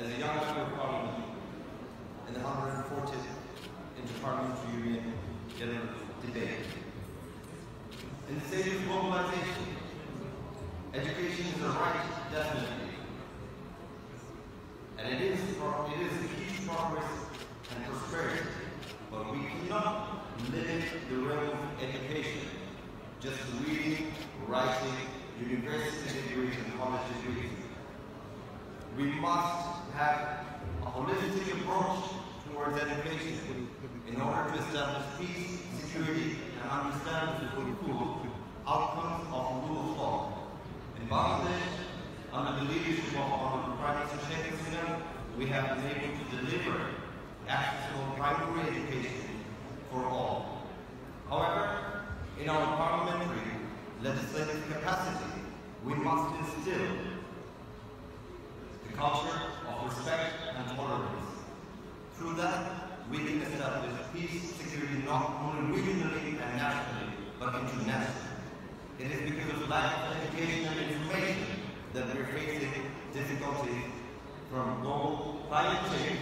as a young member of parliament in the 140th Interparliamentary Union General Debate. In the stage of globalization, education is a right, definitely. And it is, it is key progress and prosperity. But we cannot limit the realm of education just reading, writing, university degrees and college degrees. We must have a holistic approach towards education in order to establish peace, security, and understand the full outcomes of rule of law. In Bangladesh, under the leadership of Honorable Prime Minister Sheikh Hasina, we have been able to deliver accessible primary education for all. However, in our parliamentary legislative capacity, we must instill the culture of respect and tolerance. Through that, we can establish peace, security not only regionally and nationally, but internationally. It is because of lack of education and information that we're facing difficulties from global climate change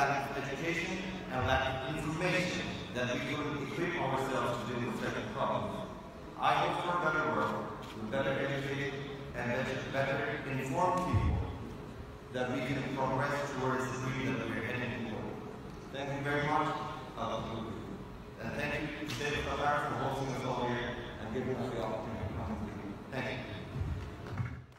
lack of education and lack of information that we could equip ourselves to deal with certain problems. I hope for a better world, with better educated and better, better informed people, that we can progress towards the dream that we're heading toward. Thank you very much. And thank you to David for hosting us all here and giving us the opportunity